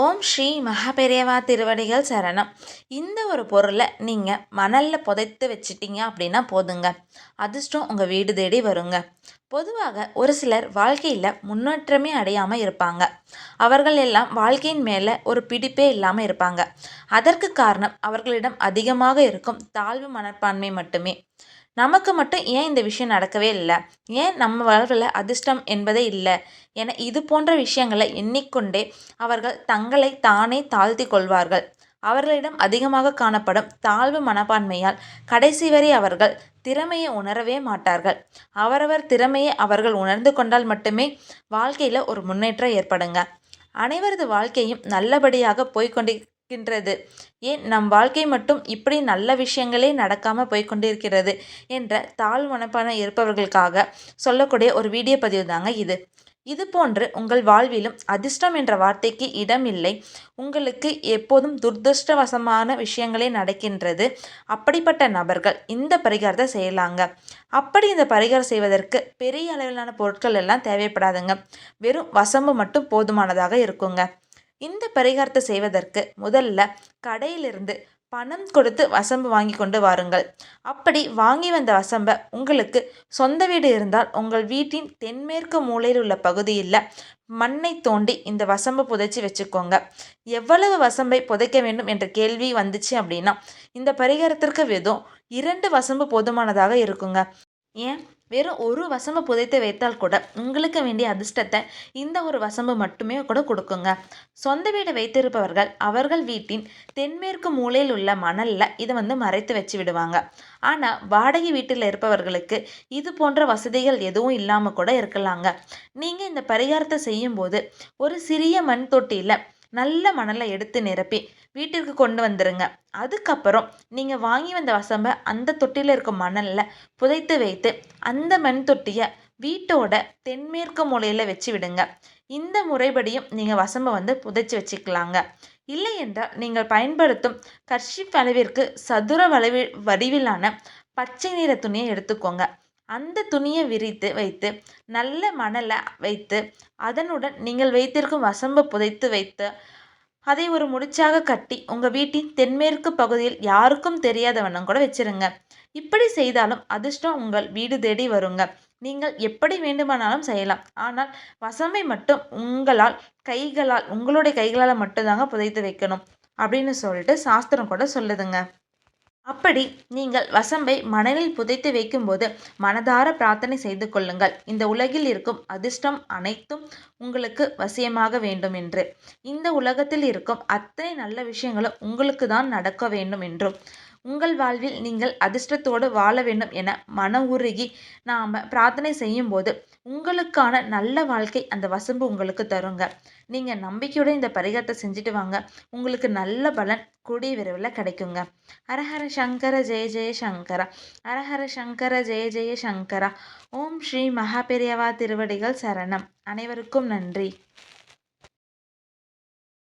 ஓம் ஸ்ரீ மகாபெரியவா திருவடிகள் சரணம். இந்த ஒரு பொருளை நீங்கள் மணலில் புதைத்து வச்சிட்டீங்க அப்படின்னா போதுங்க. அதிர்ஷ்டம் உங்கள் வீடு தேடி வருங்க. பொதுவாக ஒரு சிலர் வாழ்க்கையில் முன்னேற்றமே அடையாமல் இருப்பாங்க. அவர்கள் எல்லாம் வாழ்க்கையின் மேலே ஒரு பிடிப்பே இல்லாமல் இருப்பாங்க. அதற்கு காரணம் அவர்களிடம் அதிகமாக இருக்கும் தாழ்வு மனப்பான்மை மட்டுமே. நமக்கு மட்டும் ஏன் இந்த விஷயம் நடக்கவே இல்லை? ஏன் நம்ம வாழ்வில் அதிர்ஷ்டம் என்பதே இல்லை? என இது போன்ற விஷயங்களை எண்ணிக்கொண்டே அவர்கள் தங்களை தானே தாழ்த்தி கொள்வார்கள். அவர்களிடம் அதிகமாக காணப்படும் தாழ்வு மனப்பான்மையால் கடைசி வரை அவர்கள் திறமையை உணரவே மாட்டார்கள். அவரவர் திறமையை அவர்கள் உணர்ந்து கொண்டால் மட்டுமே வாழ்க்கையில் ஒரு முன்னேற்றம் ஏற்படுங்க. அனைவரது வாழ்க்கையும் நல்லபடியாக போய்கொண்டிருக்கின்றது ஏன் நம் வாழ்க்கை மட்டும் இப்படி நல்ல விஷயங்களே நடக்காமல் போய்கொண்டிருக்கிறது என்ற தாழ் மனப்பான இருப்பவர்களுக்காக சொல்லக்கூடிய ஒரு வீடியோ பதிவு தாங்க இது. இது போன்று உங்கள் வாழ்விலும் அதிர்ஷ்டம் என்ற வார்த்தைக்கு இடம் இல்லை உங்களுக்கு எப்போதும் துர்திருஷ்டவசமான விஷயங்களே நடக்கின்றது. அப்படிப்பட்ட நபர்கள் இந்த பரிகாரத்தை செய்யலாங்க. அப்படி இந்த பரிகாரம் செய்வதற்கு பெரிய அளவிலான பொருட்கள் எல்லாம் தேவைப்படாதுங்க. வெறும் வசம்பு மட்டும் போதுமானதாக இருக்குங்க. இந்த பரிகாரத்தை செய்வதற்கு முதல்ல கடையிலிருந்து பணம் கொடுத்து வசம்பு வாங்கி கொண்டு வாருங்கள். அப்படி வாங்கி வந்த வசம்பை உங்களுக்கு சொந்த வீடு இருந்தால் உங்கள் வீட்டின் தென்மேற்கு மூலையில் உள்ள பகுதியில் மண்ணை தோண்டி இந்த வசம்பை புதைச்சி வச்சுக்கோங்க. எவ்வளவு வசம்பை புதைக்க வேண்டும் என்ற கேள்வி வந்துச்சு அப்படின்னா இந்த பரிகாரத்திற்கு வெதும் இரண்டு வசம்பு போதுமானதாக இருக்குங்க. ஏன்? வெறும் ஒரு வசம்பு புதைத்து வைத்தால் கூட உங்களுக்கு வேண்டிய அதிர்ஷ்டத்தை இந்த ஒரு வசம்பு மட்டுமே கூட கொடுக்குங்க. சொந்த வீடு வைத்திருப்பவர்கள் அவர்கள் வீட்டின் தென்மேற்கு மூலையில் உள்ள மணலில் இதை வந்து மறைத்து வச்சு விடுவாங்க. ஆனால் வாடகை வீட்டில் இருப்பவர்களுக்கு இது போன்ற வசதிகள் எதுவும் இல்லாமல் கூட இருக்கலாங்க. நீங்கள் இந்த பரிகாரத்தை செய்யும்போது ஒரு சிறிய மண் தொட்டியில் நல்ல மணலை எடுத்து நிரப்பி வீட்டிற்கு கொண்டு வந்துடுங்க அதுக்கப்புறம் நீங்கள் வாங்கி வந்த வசம்பை அந்த தொட்டியில் இருக்க மணலில் புதைத்து வைத்து அந்த மண் தொட்டியை வீட்டோட தென்மேற்கு மூலையில் வச்சு விடுங்க. இந்த முறைப்படியும் நீங்கள் வசம்பை வந்து புதைச்சி வச்சுக்கலாங்க. இல்லை என்றால் நீங்கள் பயன்படுத்தும் கர்ஷிப் அளவிற்கு சதுர வளைவி வடிவிலான பச்சை நிற துணியை எடுத்துக்கோங்க. அந்த துணியை விரித்து வைத்து நல்ல மணலை வைத்து அதனுடன் நீங்கள் வைத்திருக்கும் வசம்பை புதைத்து வைத்து அதை ஒரு முடிச்சாக கட்டி உங்கள் வீட்டின் தென்மேற்கு பகுதியில் யாருக்கும் தெரியாத வண்ணம் கூட வச்சிருங்க. இப்படி செய்தாலும் அதிர்ஷ்டம் உங்கள் வீடு தேடி வருங்க. நீங்கள் எப்படி வேண்டுமானாலும் செய்யலாம். ஆனால் வசமை மட்டும் உங்களால் கைகளால் உங்களுடைய கைகளால் மட்டும்தாங்க புதைத்து வைக்கணும். அப்படின்னு சொல்லிட்டு சாஸ்திரம் கூட சொல்லுதுங்க. அப்படி நீங்கள் வசம்பை மணலில் புதைத்து வைக்கும்போது மனதார பிரார்த்தனை செய்து கொள்ளுங்கள். இந்த உலகில் இருக்கும் அதிர்ஷ்டம் அனைத்தும் உங்களுக்கு வசியமாக வேண்டும் என்று. இந்த உலகத்தில் இருக்கும் அத்தனை நல்ல விஷயங்களும் உங்களுக்கு தான் நடக்க வேண்டும் என்றும். உங்கள் வாழ்வில் நீங்கள் அதிர்ஷ்டத்தோடு வாழ வேண்டும் என மன உருகி நாம் பிரார்த்தனை செய்யும்போது உங்களுக்கான நல்ல வாழ்க்கை அந்த வசம்பு உங்களுக்கு தருங்க. நீங்கள் நம்பிக்கையுடன் இந்த பரிகாரத்தை செஞ்சுட்டு வாங்க. உங்களுக்கு நல்ல பலன் கூடிய விரைவில் கிடைக்குங்க. ஹரஹர சங்கர ஜெய ஜெய சங்கரா. ஹரஹர சங்கர ஜெய ஜெய சங்கரா. ஓம் ஸ்ரீ மகாபெரியவா திருவடிகள் சரணம். அனைவருக்கும் நன்றி.